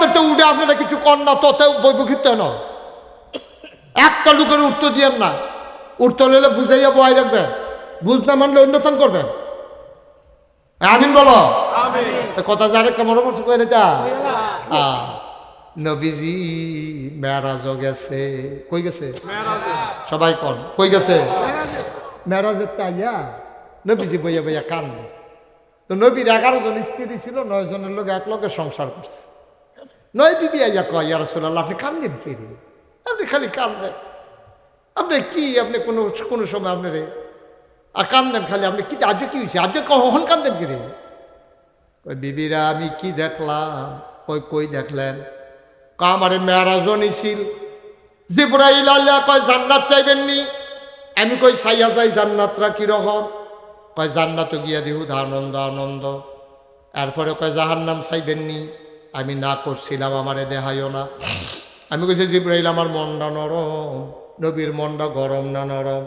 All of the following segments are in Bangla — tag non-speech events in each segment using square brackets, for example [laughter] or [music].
মধ্যে তো উঠে আপনারা কিছু কর না ততে বৈবক্ষিত ন একটা লোকের উত্তর দিয়েন না। উত্তর হলে বুঝাইয়া বয় রাখবেন। বুঝ না মানলে অন্যতন করবেন। আমিন বলো। কথা যারে কেমন কয়ে নিতা নবীজি মেরাজ গেছে। কই গেছে? সবাই কন। কই গেছে? মেরাজের তাইয়া নবীজি বইয়া বইয়া কান্দে। তো নবীর এগারো জন স্ত্রী ছিল নয় জনের লোক এক লোকে সংসার করছে। নয় বিবি আইয়া কয়, ইয়া রাসূলুল্লাহ, আপনি কান্দেন কি? আপনি খালি কান্দেন। আপনি কি? আপনি কোনো কোনো সময় আপনি রে? আর কান্দেন খালি, আপনি কি আজ কি হয়েছে আজ কখন কান্দেন কি রে? কই বিবিরা, আমি কি দেখলাম? কই কই দেখলেন? কা আমারে মেয়ারাজও নিছিল। জিব্রাইল আল্লাহ কয়, জান্নাত চাইবেন নি আমি কই চাইয়া চাই জান্নাতরা কীরকম কয় জান্নাতও গিয়া দিহু আনন্দ আনন্দ। এরপরে কয়, জাহান্নাম চাইবেন নি আমি না করছিলাম, আমারে দেখাইও না। আমি কইছি, জিব্রাইল আমার মনটা নরম, নবীর মনটা গরম না নরম?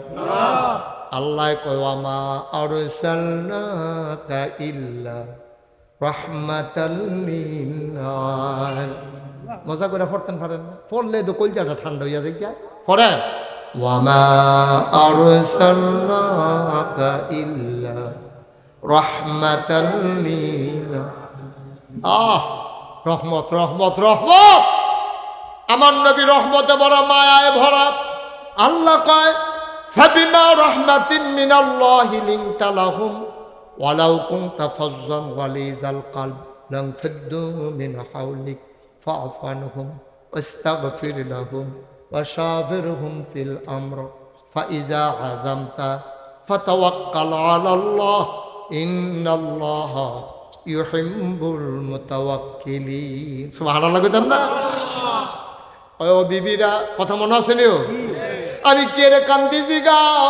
আল্লাহ কয় আমা আরসালনাকা ইল্লা মজা করে পড়তেন পারেন না। পড়লে তো কলজাটা ঠান্ডা হইয়া দেখি পড়েন ওয়ামা আহ! রহমত রহমত রহমত। আমার নবী রহমতে বড় মায়ায় ভরা। আল্লাহ কয়, ফাবিমা রহমাতিন মিনাল্লাহি লিনতা লাহুম, ওয়ালাউ কুনতা ফাজ্জান গালিজাল কলব লাম ফাদ্দু মিন হাওলিক ফাআফ আনহুম, ওয়াস্তাগফির লাহুম ওয়াশাবিরহুম ফিল আমর, ফাইজা আযামতা, ফাতাওয়াক্কাল আলাল্লাহ, ইন্নাল্লাহা ইউহিম্বুল মোতাওয়াক্কিলি। ভালো লাগতেন না? ও বিবিরা, কথা মনে আছে নিও? আমি কে রে কান্দি গাও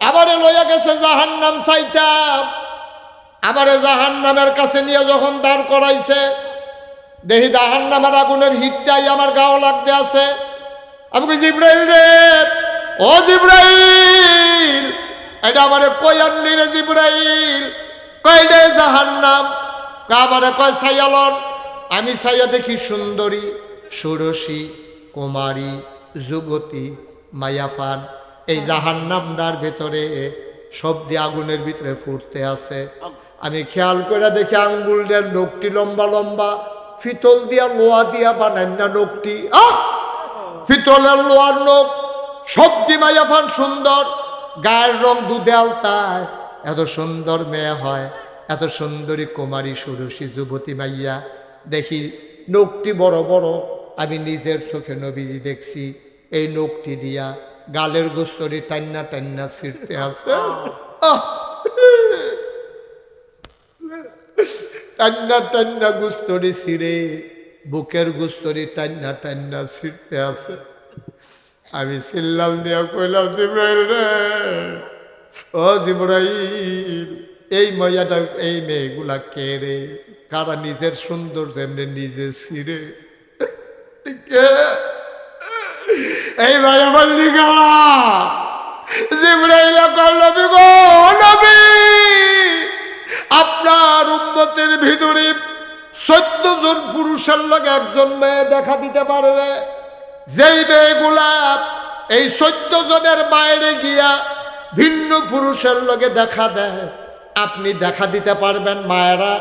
আবারে লইয়া গেছে জাহান্নাম চাইতাম আবারে জাহান্নামের কাছে নিয়ে যখন দাঁড় করাইছে দেহি জাহান্নামের আগুনের হিটটাই আমার গাও লাগতে আছে। আমাকে জিব্রাইল রে! ও জিব্রাইল! এটা আমারে কই আনলি রে জিব্রাইল? কই রে জাহান্নাম? আমারে কয়, সাইয়ালন, আমি সাইয়া দেখি সুন্দরী ষোড়শী কুমারী, যুবতী, মায়াফান। এই জাহান জাহান্নামটার ভেতরে সবদি আগুনের ভিতরে ফুটতে আছে। আমি খেয়াল করে দেখি আঙ্গুলটার নখটি লম্বা লম্বা, ফিতল দিয়া লোহা দিয়া বানাই না নখটি? আহ! পিতলের লোহার লোক সবজি মায়াফান সুন্দর, গায়ের রং দুধে আলতায় এত সুন্দর মেয়ে হয়, এত সুন্দরী কুমারী, সুরসী, যুবতী মাইয়া। দেখি নখটি বড় বড়, আমি নিজের চোখে নবীজি দেখছি। এই নখটি দিয়া গালের গোস্তরি টান্না টান্না ছিঁড়তে আছে! টান্না টান্না গুস্তরি ছিঁড়ে, বুকের গুস্তরি টান্না টান্না ছিঁড়তে আছে। আমি চিল্লাম দিয়া কইলাম, জিব্রাইল রে! ও জিব্রাইল, এই ময়াটা, এই মেয়েগুলা কে রে? কারা নিজের সুন্দর যেমনি নিজে ছিঁড়ে? এই ভাই আমার লিগালা জিব্রাইল নবী গো, নবী, আপনার উম্মতের ভিতরে চোদ্দ জন পুরুষের লগে একজন মেয়ে দেখা দিতে পারবে। যেই মেয়েগুলা এই চোদ্দ জনের বাইরে গিয়া ভিন্ন পুরুষের লগে দেখা দেয়। আপনি দেখা দিতে পারবেন মায়েরা,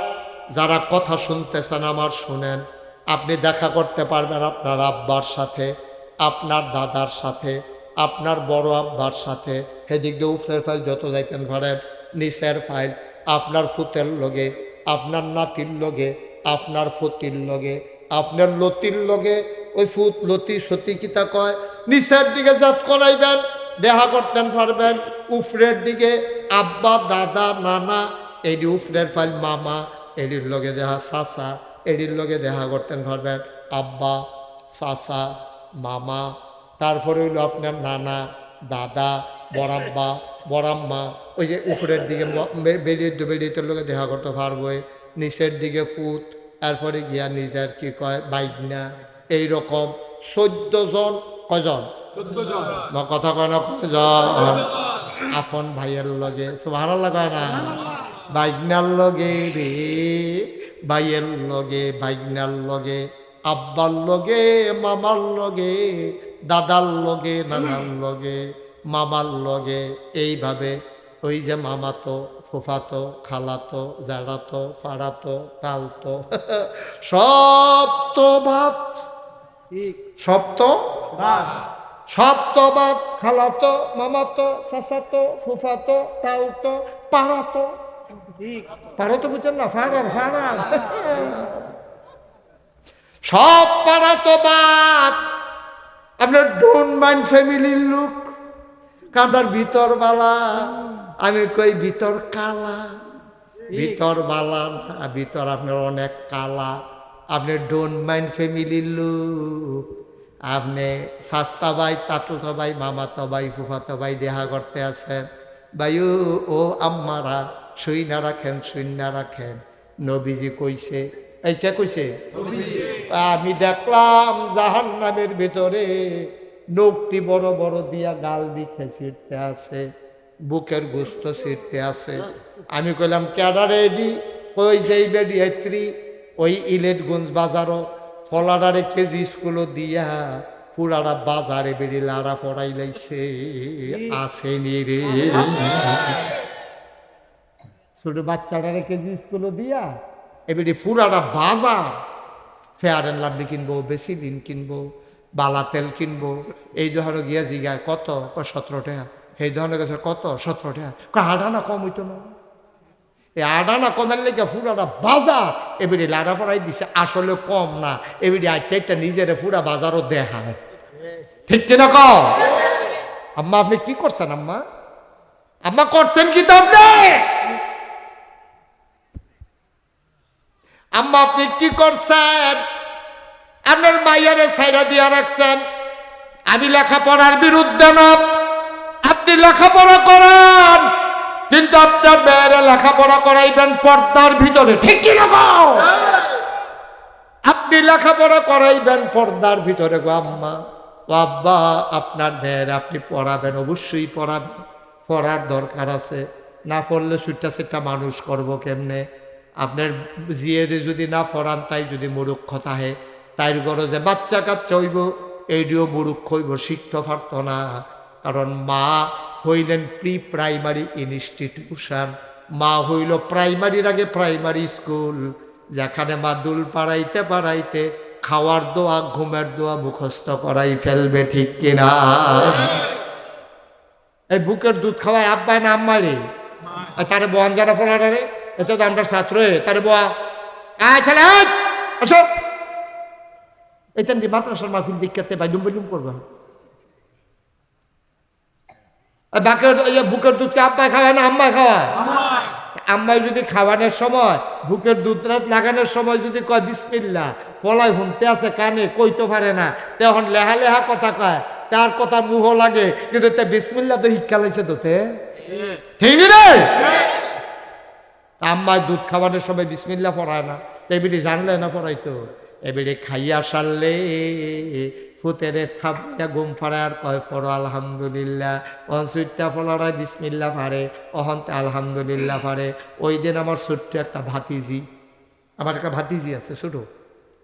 যারা কথা শুনতেছেন আমার শুনেন। আপনি দেখা করতে পারবেন আপনার আব্বার সাথে, আপনার দাদার সাথে, আপনার বড় আব্বার সাথে। সেদিক দিয়ে উফরের ফাইল যত যাইতেন পারেন, নিচের ফাইল। আপনার ফুতের লগে, আপনার নাতির লগে, আপনার ফতির লগে, আপনার লতির লগে, ওই ফুত, লতি, সতী কিতা কয়? নিচের দিকে জাত করাইবেন দেখা করতেন পারবেন উফরের দিকে আব্বা, দাদা, নানা, এডি উফরের ফাইল, মামা, এডির লগে দেখা চাচা এডির লগে দেখা করতেন পারবেন আব্বা চাচা মামা, তারপরে হইল আপনার নানা, দাদা, বড়াব্বা, বড়াম্মা, ওই যে উপরের দিকে বেরিয়ে বেরিয়ে লোকে দেখা করতে পারবই নিচের দিকে ফুট এরপরে গিয়া নিজের কি কয় বাইকনা এইরকম চোদ্দ জন কজন? কথা কয় না আফন ভাইয়ের লগে ভালো লাগায় না? বাইকনার লগে রে ভাইয়ের লগে বাইকনার লগে আব্বার লগে মামার লগে দাদার লগে নানার লগে মামার লগে। এইভাবে ওই যে মামাতো ফুফাতো খালাতো জাড়াতো ফাড়াতো টালতো সব তো ভাত সব তো [laughs] বাস সব তো বাদ খালাতো, মামাতো চাচাতো ফুফাতো টালতো পাড়াতো ঠিক তো বুঝছেন না ফারান ফারান সব পাড়া তো বাদ আপনার ডোন মাইন ফ্যামিলির লোক। কান্দার ভিতর বালা আমি কই ভিতর কালা? ভিতর বালা ভিতর আপনার অনেক কালা। আপনি ডোন মাইন ফ্যামিলির লোক। আপনি সাস্তা ভাই তাতুতো ভাই মামাতো ভাই ফুফাতো ভাই দেহা করতে আছেন। ভাইও ও আম্মারা সইনা রাখেন সইনা রাখেন। নবীজি কইছে এইটা কইছে? আমি দেখলাম জাহান নামের ভিতরে নোকটি বড় বড় দিয়া গাল দিকে ছিটতে আছে বুকের গুস্ত ছিটতে আছে। আমি কইলাম ক্যাডারে এডি? কই যেই বেডি এত্রি ওই ইলেটগঞ্জ বাজারও ফলাডারে কেজি স্কুলও দিয়া পুরাটা বাজারে বেড়ি লাড়া পড়াই লাইছে। আসেনি রে। ছোট বাচ্চাটারে কেজি স্কুলও দিয়া, এবারে পুরাটা বাজার। ফেয়ার অ্যান্ড লাভলি কিনবো, বেশি দিন কিনবো, বালা তেল কিনবো। এই ধরনের গিয়া জিগায়, কত? সতেরো টাকা। সেই ধরনের কত? সতেরো টাকা। কয় আডানা কম হইতো না। এই আডানা কমের লেগে পুরাটা বাজার। এবারে লাড়া পড়াই দিছে, আসলে কম না। এবারে আটটা নিজের পুরা বাজারও দেখায়। ঠিক কিনা ক আম্মা, আপনি কি করছেন আম্মা? আম্মা, করছেন কি তো আপনি? আম্মা, আপনি কি করছেন? আপনার মাইয়ারে সাইডা দিয়া রাখছেন। আমি লেখাপড়ার বিরুদ্ধে না। আপনি লেখাপড়া করান। কিন্তু আপনার মেয়েরা লেখাপড়া করাইবেন পর্দার ভিতরে ঠিক কি না গো? আপনি লেখাপড়া করাইবেন পর্দার ভিতরে গো আম্মা। ও আব্বা আপনার মেয়ের আপনি পড়াবেন অবশ্যই পড়াবেন। পড়ার দরকার আছে। না পড়লে সুটটা সেটা মানুষ করব কেমনে? আপনার জিয়েরে যদি না পড়ান তাই যদি মূর্খ থাকে তাই গরজে বাচ্চা কাচ্চা হইব এইটিও মূর্খ হইব শিখতে পারত না। কারণ মা হইলেন প্রি প্রাইমারি ইনস্টিটিউশন। মা হইল প্রাইমারির আগে প্রাইমারি স্কুল যেখানে মা দুল পাড়াইতে পাড়াইতে খাওয়ার দোয়া ঘুমের দোয়া মুখস্থ করাই ফেলবে ঠিক কিনা? এই বুকের দুধ খাওয়ায় আব্বাই না আম্মারে আর তারে বোয়ান যারা ফলারে এত তো আমরা ছাত্র তারে বোয়া। আয় ছেলে আসো! এটা মাদ্রাসার মাহফিল দিকাতে বাইডুম বাইডুম করবা আর বাকের ইয়ে বুকের দুধকে আব্বাই খাওয়ায় না আম্মাই খাওয়ায় আম্মাই। যদি খাওয়ানোর সময় বুকের দুধ লাগানোর সময় যদি কয় বিসমিল্লা পলাই হুমতে আছে কানে কইতে পারে না। তখন লেহা লেহা কথা কয় তার কথা মুহ লাগে কিন্তু তে বিসমিল্লা তো শিক্ষা লাইছে তো তে? ঠিক রে? আম্মায় দুধ খাওয়ানোর সময় বিসমিল্লা পড়ায় না। এবিডি জানলে না পড়াইতো। এবিডি খাইয়া সারলে ফুতেরে থাপিয়া ঘুম ফাড়ে আর কয় পড়ো আলহামদুলিল্লাহ। অহন সুইটটা ফলারায় বিসমিল্লা পারে অহন্তে আলহামদুলিল্লাহ পারে ওই দিন আমার ছোট্ট একটা ভাতিজি আমার একটা ভাতিজি আছে ছোটো।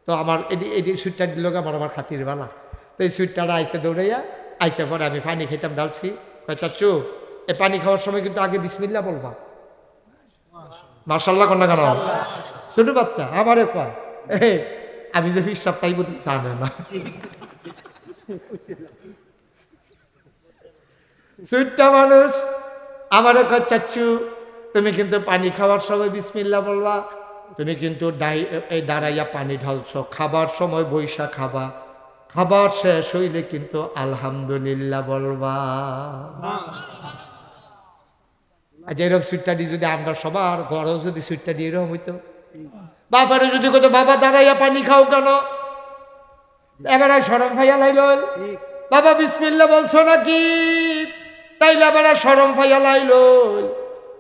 তো আমার এদি এদি সুইটটা দিল আমার আমার খাতির বালা। তো এই সুইটটাটা আইসে দৌড়াইয়া আইসে পরে আমি পানি খেতাম ডালছি। কয় চাচু এই পানি খাওয়ার সময় কিন্তু আগে বিসমিল্লা বলবা। মার্শাল্লাহ কন্যা কেন? ছোট বাচ্চা আমারে কয় এ, আমি যে ফিসাব তাই বুঝি জানে না। সুইটটা মানুষ আমারও চাচ্ছু তুমি কিন্তু পানি খাওয়ার সময় বিসমিল্লা বলবা। তুমি কিন্তু এই দাঁড়াইয়া পানি ঢালছো। খাবার সময় বৈশা খাবা। খাবার শেষ হইলে কিন্তু আলহামদুলিল্লাহ বলবা। আচ্ছা এরকম সুইটটা দিয়ে যদি আমরা সবার ঘরেও যদি সুইটটা দিয়ে এরকম হইতো। বাবারে যদি কত বাবা দাঁড়াইয়া পানি খাও কেন? এবারে সরম ভাইয়া লাইল বাবা বিসমিল্লা বলছো নাকি? তাইলে আবার সরম ফাইয়া লাইল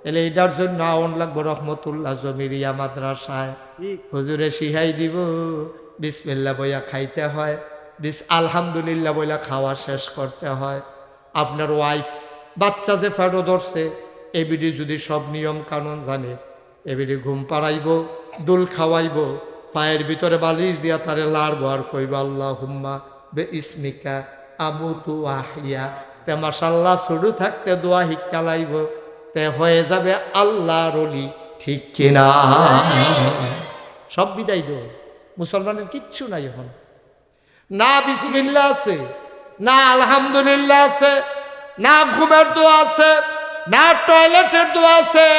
এলে এটার জন্য আউন লাগবো রহমতুল্লাহ জমিরিয়া মাদ্রাসায়। হুজুরে শিহাই দিব বিসমিল্লা বইয়া খাইতে হয় বিস আলহামদুলিল্লাহ বইলা খাওয়া শেষ করতে হয়। আপনার ওয়াইফ বাচ্চা যে ফেরো ধরছে এবিডি যদি সব নিয়ম কানুন জানে এবিডি ঘুম পাড়াইব। দুল খাওয়াইব, পায়ের ভিতরে বালিশ দিয়া তারে লার বার কইবা আল্লাহ হুম্মা বে ইসমিকা আবু তু আহিয়া তে মাসাল্লাহ শুরু থাকতে দোয়া হিক্কা লাইব, তে হয়ে যাবে আল্লাহ রলি ঠিক কিনা? সব বিদায় দো মুসলমানের কিচ্ছু নাই এখন। না বিসমিল্লা আছে, না আলহামদুলিল্লাহ আছে, না ঘুমের দোয়া আছে, না টয়লেটের দোয়া আছে।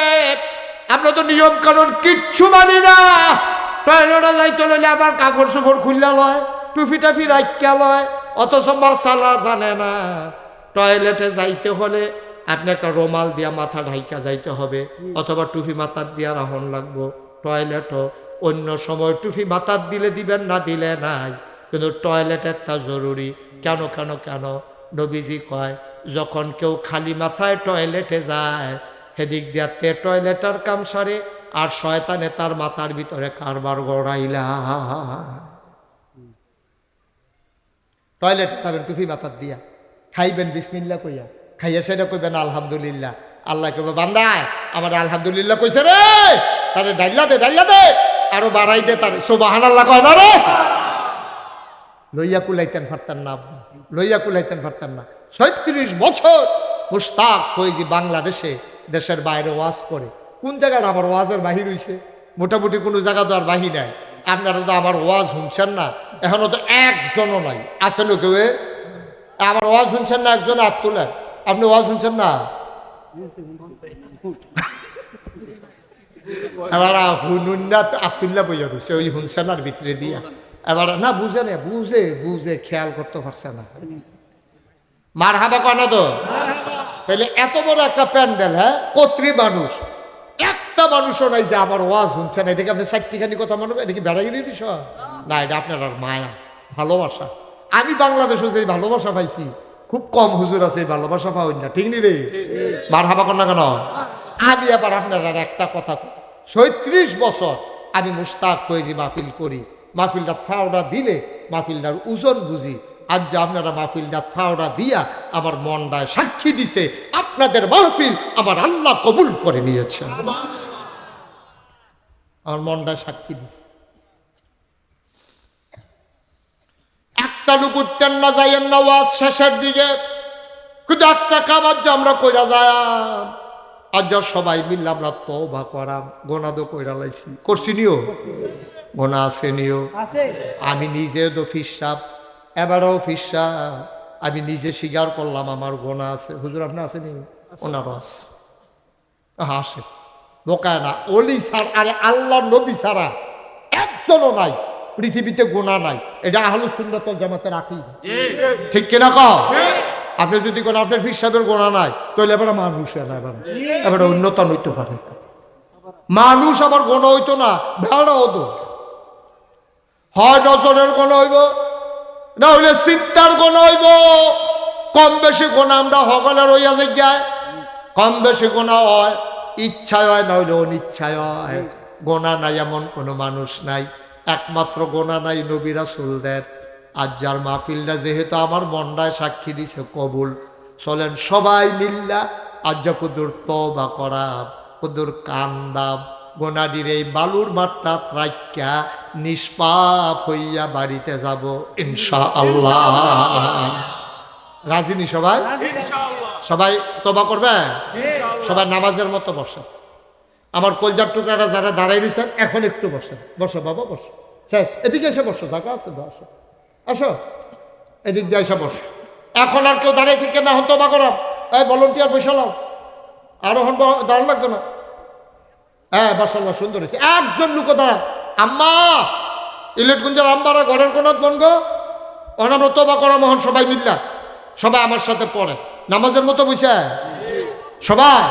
আমরা তো নিয়ম কানুন কিচ্ছু মানি না। টয়লেটে যাইতে লইলে আবার কাপড় চোপড় খুললা লয় টুফি টাফি রাখিয়া লয়, অথচ মাসালা জানে না। টয়লেটে যাইতে হলে আপনি একটা রোমাল দিয়া মাথা ঢাইকা যাইতে হবে, অথবা টুফি মাথার দিয়া রাহন লাগবো। টয়লেটও অন্য সময় টুফি মাথার দিলে দিবেন না, দিলে নাই। কিন্তু টয়লেট একটা জরুরি। কেন কেন কেন? নবীজি কয়, যখন কেউ খালি মাথায় টয়লেটে যায় সেদিক দিয়াতে টয়লেটার কাম সারে, আর শয়তানে তার মাথার ভিতরে কারবার গড়াইলা। টয়লেটে যাবেন টুফি মাথার দিয়া, খাইবেন বিসমিল্লা কইয়া, খাইয়া সেটা কইবেন আলহামদুলিল্লাহ। আল্লাহ কইবে বান্দায় আমার আলহামদুলিল্লাহ কইছে রে, তারে ডাইলা দে ডাইলা দে, আরও বাড়াই দে তার। সোবাহান আল্লাহ কয় না রে। লইয়া কুলাইতেন পারতেন না লইয়া কুলাইতেন পারতেন না। ছয়ত্রিশ বছর মুস্তাক ফৈজি বাংলাদেশে দেশের বাইরে ওয়াজ করে। কোন জায়গাটা আমার ওয়াজের বাহির হইছে? মোটামুটি কোনো জায়গা তো আর বাহি নাই। আপনারা তো আমার ওয়াজ শুনছেন না। এখনও তো একজনও নাই। আছেন কেউ? আমার ওয়াজ শুনছেন না একজন হাত তুলেন। আপনি ওয়াজ শুনছেন না? এবার হুনুন্না আবদুল্লাহ বইয়া রয়েছে ওই হুনসানার ভিতরে দিয়া। এবার না, বুঝে না, বুঝে বুঝে খেয়াল করতে পারছে না। মার হাবা কেন তো? তাহলে এত বড় একটা প্যান্ডেল হ্যাঁ? কত্রি মানুষ? একটা মানুষও নাই যে আমার ওয়াজ শুনছে না। এটাকে আপনি চারটিখানি কথা মনে এটা কি বেড়াইয়ের বিষয়? না, এটা আপনার আর মায়া, ভালোবাসা। আমি বাংলাদেশে যে ভালোবাসা পাইছি, খুব কম হুজুর আছে এই ভালোবাসা পাওয়া না। ঠিক নি রে? মার হাবা না কেন? আমি আবার আপনার আর একটা কথা ছয়ত্রিশ বছর আমি মুস্তাক ফয়েজি মাহফিল করি। মাহফিলটা ফাওড়া দিলে মাহফিলটার ওজন বুঝি। আজ যে আপনারা মাহফিলটা ফাওড়া দিয়া আমার মনটায় সাক্ষী দিছে আপনাদের মাহফিল আমার আল্লাহ কবুল করে নিয়েছে আমার মনটায় সাক্ষী দিছে। একটা লোক উঠতেন না যাইয়েন না ওয়াজ শেষের দিকে। কিন্তু একটা কাবার যে আমরা কইরা যাম আজ যা সবাই মিললে আমরা তবা করাম। গোনা তো কইরা লাইছি। করছি নিও? গোনা আছে নিও? আমি নিজে তো ফিসাব এবারও ফিসাব আমি নিজে স্বীকার করলাম আমার গোনা আছে। হুজুর আপনার আছে নি? ওনারও আছে। হ্যাঁ বোকায় না। অলি ছাড় আরে আল্লাহ নবী ছাড়া একজনও নাই। পৃথিবীতে গোনা নাই। এটা আহলু সুন্নত জামাতে রাখি ঠিক কিনা ক আপনি যদি কোন আপনার ফিসাবের গোনা নাই তাহলে এবার মানুষ না এবার। এবার উন্নত হইতে পারে। মানুষ আবার গোনা হইতো না ভেড়া হতো হয় নজরের গোন হইব না হইলে চিন্তার গোন হইব। কম বেশি গোনা আমরা সকলের হইয়া যায় কম বেশি গোনা হয়, ইচ্ছায় হয় না হইলে অনিচ্ছায় হয়। গোনা নাই এমন কোনো মানুষ নাই। একমাত্র গোনা নাই নবীরা সুলদের আজ যার মাহফিলটা যেহেতু আমার মন্ডায় সাক্ষী দিছে, কবুল। চলেন সবাই মিল্লা আজ যা কুদুর তবা করা, কুদুর কান্দাম। গোনাডির এই বালুর মাঠটা রাইকা নিষ্পাপ হইয়া বাড়িতে যাব ইনশা আল্লাহ রাজিনী সবাই? সবাই তবা করবে? সবাই নামাজের মতো বসে। আমার কলজার টুকরাটা যারা দাঁড়াই রয়েছেন এখন একটু বসে বসো বাবা বসো। শেষ। এদিকে এসে বসো দেখা আছে আসো। আসো। এদিক দিয়ে এসে বসো। এখন আর কেউ দাঁড়িয়ে থেকে না হন তবা করাম এই ভলন্টিয়ার বসালাম আরও হন দাঁড়ান লাগতো না। হ্যাঁ মাসাল্লাহ সুন্দর হয়েছে। একজন লোক দাঁড়া আম্মা ইলেটগুঞ্জের আম্মারা ঘরের কোনাত বনগ অনাব্র তবা করা মোহন সবাই মিল্লা। সবাই আমার সাথে পড়ে। নামাজের মতো বসে। সবাই?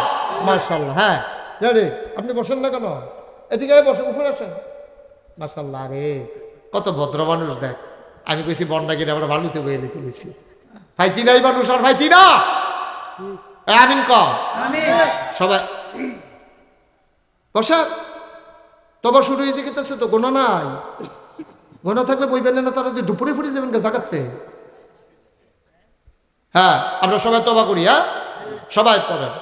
মার্শাল্লাহ হ্যাঁ। রে আপনি বসেন না কেন? এদিকে বসেন উপরে আসেন। মার্শাল্লাহ রে কত ভদ্র মানুষ দেখ। আমি কইছি বন্ডাগিরি আমরা ভালুতে বয়ে লিখে বলছি ফাইতি নাই মানুষ আর ফাইতি না। আমিন ক আমি সবাই বসার? তবা শুরু হয়েছে যেতেছে তো গোনা নাই। গোনা থাকলে বইবেন না তারা যদি দুপুরে ফুটে যাবেন জাগাতে। হ্যাঁ আমরা সবাই তবা করি হ্যাঁ? সবাই পড়েন।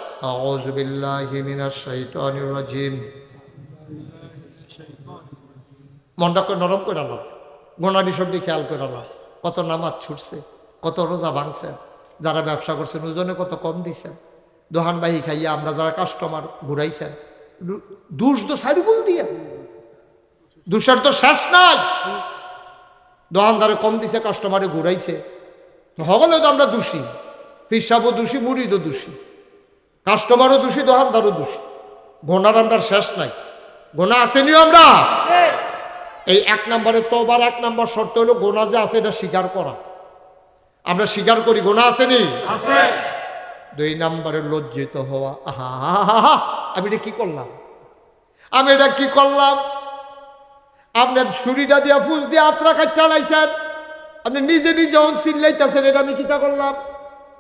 মনটাকে নরম করে আলো গোনা বিষয়টি খেয়াল করে আলো কত নামাজ ছুটছে, কত রোজা ভাঙছেন, যারা ব্যবসা করছেন, ওজনে কত কম দিছেন। দোহানবাহী খাইয়া আমরা যারা কাস্টমার ঘুরাইছেন দুষ তো সাইডগুল দিয়ে। দুষের তো শেষ নাই। দোকানদারে কম দিছে কাস্টমারে ঘুরাইছে। হগলে তো আমরা দোষী। ফিসাবও দোষী মুড়িদও দোষী। কাস্টমারও দোষী দোকানদারও দোষী। গোনার আমরা শেষ নাই। গোনা আসেনি আমরা। এই এক নম্বরে তোবার এক নম্বর শর্ত হলো গোনা যে আছে এটা স্বীকার করা। আমরা স্বীকার করি গোনা আসেনি দুই নম্বরে লজ্জিত হওয়া। আহা, আমি এটা কি করলাম? আমি এটা কি করলাম? আপনার ছুরিটা দিয়া ফুল দিয়ে আত্রা কাটটা লাইছেন আপনি নিজে নিজে অন চিল্লাইতেছেন এটা আমি কিতা করলাম?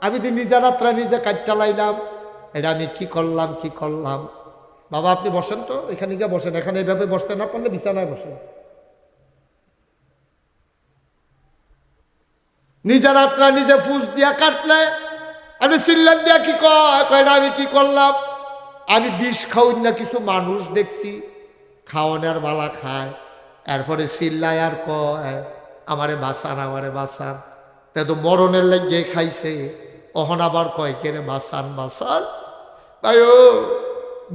আমি তো নিজের আত্রা নিজে কাটটা লাইলাম এটা আমি কি করলাম কি করলাম? বাবা, আপনি বসেন তো, এখানে গিয়ে বসেন। এখানে এভাবে বসতে না পারলে বিছানায় বসেন। নিজের আত্রা নিজে ফুস দিয়া কাটলে, আপনি চিল্লান দিয়া কি কয় এটা আমি কি করলাম? আমি বিষ খাওয়াই না, কিছু মানুষ দেখছি খাওয়ানোর বালা খায়, এরপরে চিল্লায় আর কয়, আমারে বাসান আমারে বাসান তা তো মরণের লেগে খাইছে, অহন আবার কয় কেরে বাসান বাসান তাই ও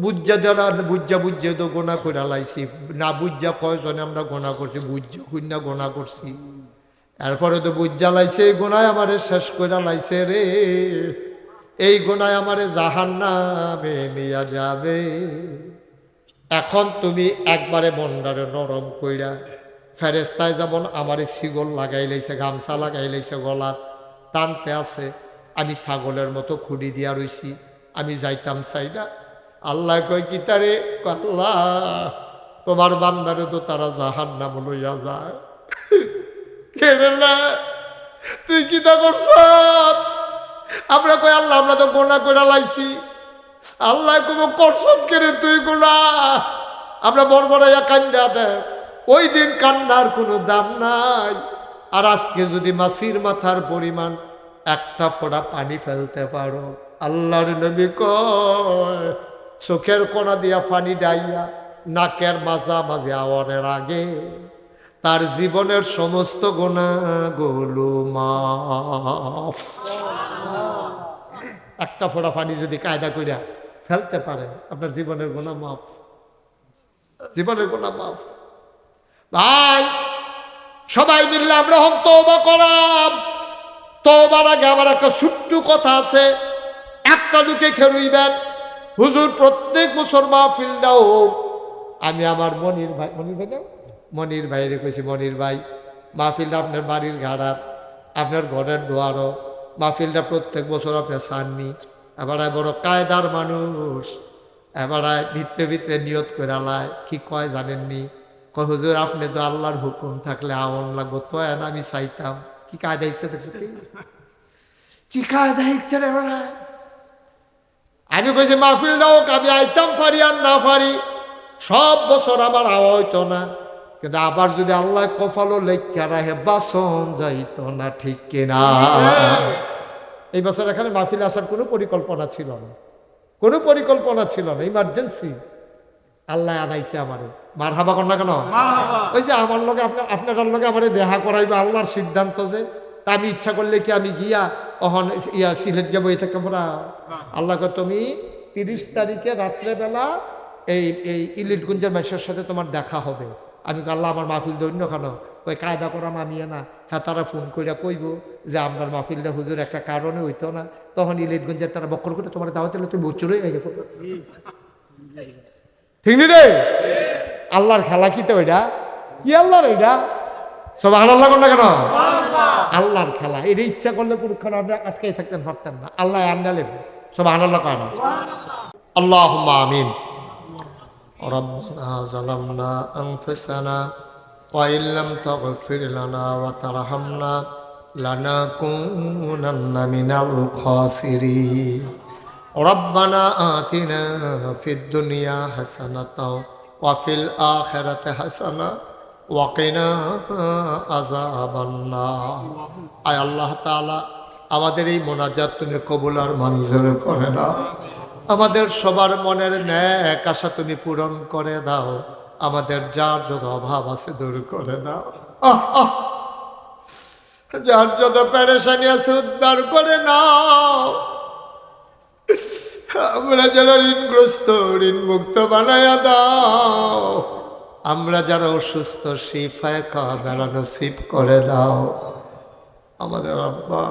বুজ্জা দেওয়া বুজ্জা বুজ্জা তো গোনা করে লাইছি। না বুজ্জা কয়জনে আমরা গোনা করছি বুজ্জা খুন্না গোনা করছি। এরপরে তো বুজ্জা লাইছে গোনায় আমারে শেষ করে লাইছে রে। এই গোনায় আমারে জাহান নামে নিয়া যাবে। এখন তুমি একবারে মন্ডারে নরম কইরা ফেরেস্তায় যেমন আমারে শিগল লাগাই লাইছে, গামছা লাগাই লাইছে, গলার টানতে আছে, আমি ছাগলের মতো খুঁড়ি দিয়া রইছি, আমি যাইতাম চাই না আল্লাহ কয়, কি তারে? আল্লাহ, তোমার বান্দারে তো তারা জাহান নাম লইয়া যায়। [laughs] তুই কিতা করছ আমরা কই, আল্লাহ, আমরা তো গোনা করে লাইছি। আল্লাহ, কোনো করছত কেড়ে তুই গোনা আমরা বড়বড়াইয়া কান্দা দেয় ওই দিন কান্নার কোনো দাম নাই। আর আজকে যদি মাসির মাথার পরিমাণ একটা ফোঁটা পানি ফেলতে পারো। আল্লাহর নবী কয়, চোখের কোনা দিয়া পানি ডাইয়া নাকের মাজা মাঝে আওয়ানের আগে তার জীবনের সমস্ত গোনাগুলো মাফ। একটা ফোড়া পানি যদি কায়দা করিয়া ফেলতে পারেন আপনার জীবনের গোনা মাফ। জীবনের গোনা মাফ। ভাই, সবাই মিললে আমরা হন তৌবা করাম। তৌবার আগে আমার একটা ছোট্ট কথা আছে। একটা লোকে খেরুইবেন হুজুর, প্রত্যেক বছর মাহফিলটা হোক আমি আমার মনির ভাই মনির ভাই মনির ভাইরে কইছি মনির ভাই, মাহফিলটা আপনার বাড়ির ঘাড়ার আপনার ঘরের দোয়ারও। মাহফিলটা প্রত্যেক বছর আপনি চাননি। এবার বড় কায়দার মানুষ এবার ভিতরে ভিতরে নিয়ত করে আলায়, কি কয় জানেননি? কয়, হুজুর, আপনি তো আল্লাহর হুকুম থাকলে আমন লাগবো তো আমি চাইতাম। কি কায়দা ইচ্ছে দেখছ? কি কায়দা ইচ্ছে রে আমি কইছি, মাহফিল হোক আমি আইতাম পারি আর না ফারি, সব বছর আমার আওয়া হইতো না। কিন্তু আবার যদি আল্লাহ কফালো লেখা রাখে, বাসন যাইতো না, ঠিক কিনা? এই বছর এখানে মাহফিল আসার কোনো পরিকল্পনা ছিল না। কোনো পরিকল্পনা ছিল না। ইমার্জেন্সি আল্লাহ আনাইছে আমারে। মার হাবা না কেন? ওই যে আমার লগে আপনার আপনার লগে আমারে দেখা করাইবে আল্লাহর সিদ্ধান্ত যে তা আমি ইচ্ছা করলে কি আমি গিয়া অহন ইয়া সিলেট গিয়ে বই থাকতে পারা? আল্লাহকে তুমি তিরিশ তারিখে রাত্রেবেলা এই এই ইলিটগুঞ্জের মানুষের সাথে তোমার দেখা হবে। আমি আল্লাহ আমার মাহফিল দৈন্য কেন? ওই কায়দা করা মামিয়ে না হ্যাঁ তারা ফোন কইরা কইব যে আপনার মাহফিলটা হুজুর একটা কারণে হইতো না তখন ইলিটগঞ্জের তারা বক্কর করে তোমার দাওয়াত দিলে তুমি বচ্চরই হয়ে গেছো ঠিক নি রে আল্লাহর খেলা কি তো এটা কি আল্লাহর এটা সব আল্লাহ করলে কেন আল্লাহর খেলা এটা ইচ্ছা করলে পুরুক্ষণ আপনি আটকাই থাকতেন পারতেন না আল্লাহ আন্ডালে সব আল্লাহ কয় না আল্লাহ আমিন ربنا ظلمنا أنفسنا وإن لم تغفر لنا وترحمنا لنكونن من الخاسرين ربنا آتنا في الدنيا حسنة وفي الآخرة حسنة وقنا عذاب النار আয় আল্লাহ তাআলা আমাদের এই মোনাজাত তুমি কবুল আর মঞ্জুর করে দাও আমাদের সবার মনের ন্যাক আশা তুমি পূরণ করে দাও আমাদের যার যত অভাব আছে দূর করে আহ। যার যত প্যারেশানি আছে উদ্ধার করে নাও। আমরা যারা ঋণগ্রস্ত ঋণ মুক্ত বানায়া দাও। আমরা যারা অসুস্থ, শিফায় খাওয়া বেড়ানো নসিব করে দাও। আমাদের আব্বা,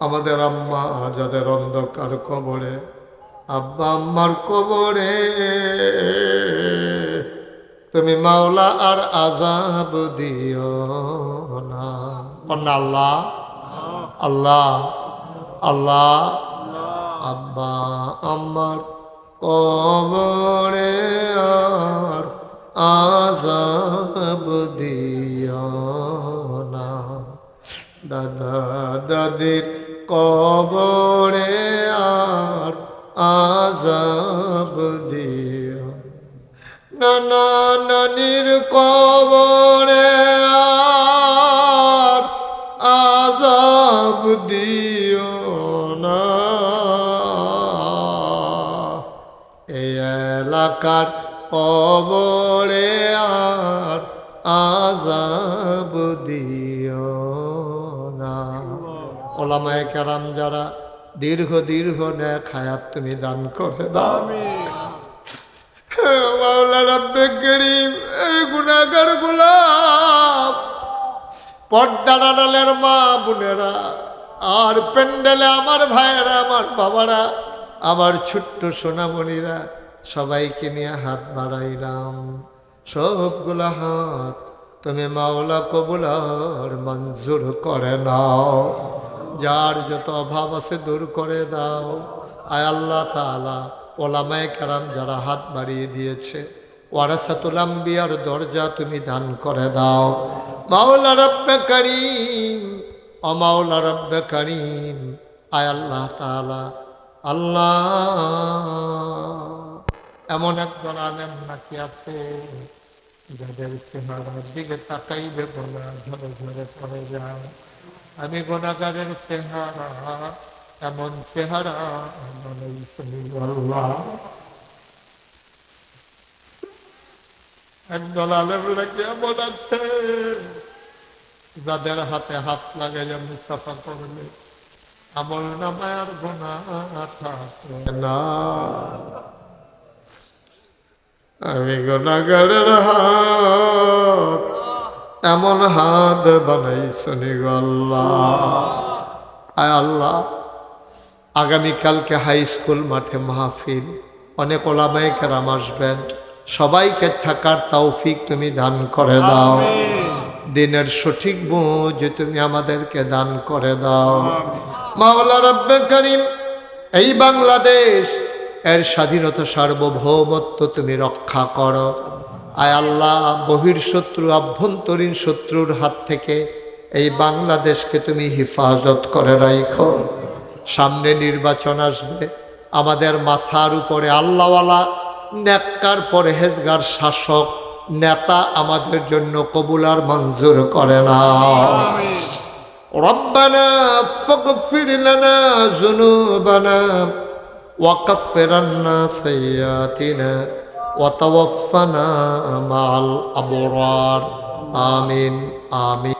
আমাদের আম্মা, যাদের অন্ধকার কবরে, আব্বা, আম্মার কবরে। তুমি মাওলা আর আজাব দিও না। আল্লাহ। আল্লাহ। আল্লাহ। আব্বা আমার কবরে আর আজাব দিও না। দাদা দাদির কবরে আর আজাব দিও নানা কবরে আজাব দিও না। এলাকার কবরে আর আজাব দিও না। ওলামায় কেরাম যারা দীর্ঘ দীর্ঘ খায়াত তুমি দান করে রব্বে করিম, এই গুনাগার গুলাম। পর্দার মা বোনেরা, আর প্যান্ডেলে আমার ভাইয়েরা, আমার বাবারা, আমার ছোট্ট সোনামণিরা, সবাইকে নিয়ে হাত বাড়াইলাম। সবগুলা হাত তুমি মাওলা কবুলার মঞ্জুর করে নাও। যার যত অভাব আছে দূর করে দাও। আয় আল্লাহ তালা ওলামায় কারাম যারা হাত বাড়িয়ে দিয়েছে, ওয়ারাসাতুল আম্বিয়ার দরজা তুমি দান করে দাও। মাওলা রব্বে করিম, ও মাওলা রব্বে করিম, আয় আল্লাহ তালা আল্লাহ। এমন একজন আলেম নাকি আছে, যাদের চেহারার দিকে তাকাইবে গোনা ঝরে ঝরে পড়ে যায়। আমি গোনাগারের চেহারা এমন চেহারা বানাইছেন আল্লাহ। একদল আলেম নাকি এমন আছে, যাদের হাতে হাত লাগে যেমন সাফা করলে আমল নামায়ার গোনা থাকে না। আমি গোনাগারের হাত, এমন হাত বানাইছনি গো আল্লাহ। আয় আল্লাহ আগামীকালকে হাই স্কুল মাঠে মাহফিল। অনেক ওলামাই কেরাম আসবেন। সবাইকে থাকার তৌফিক তুমি দান করে দাও। দিনের সঠিক বুঝ তুমি আমাদেরকে দান করে দাও। মাওলা রব্বে করিম এই বাংলাদেশ এর স্বাধীনতা সার্বভৌমত্ব তুমি রক্ষা করো। আয় আল্লাহ বহির শত্রু আভ্যন্তরীণ শত্রুর হাত থেকে এই বাংলাদেশকে তুমি হেফাজত করে রাখো সামনে নির্বাচন আসবে আমাদের মাথার উপরে আল্লাহওয়ালা নেককার পরহেজগার শাসক নেতা আমাদের জন্য কবুলার মঞ্জুর করে না ربنا فاغفر لنا ذنوبنا وكفر عنا سيئاتنا وتوفنا مع الأبرار آمين آمين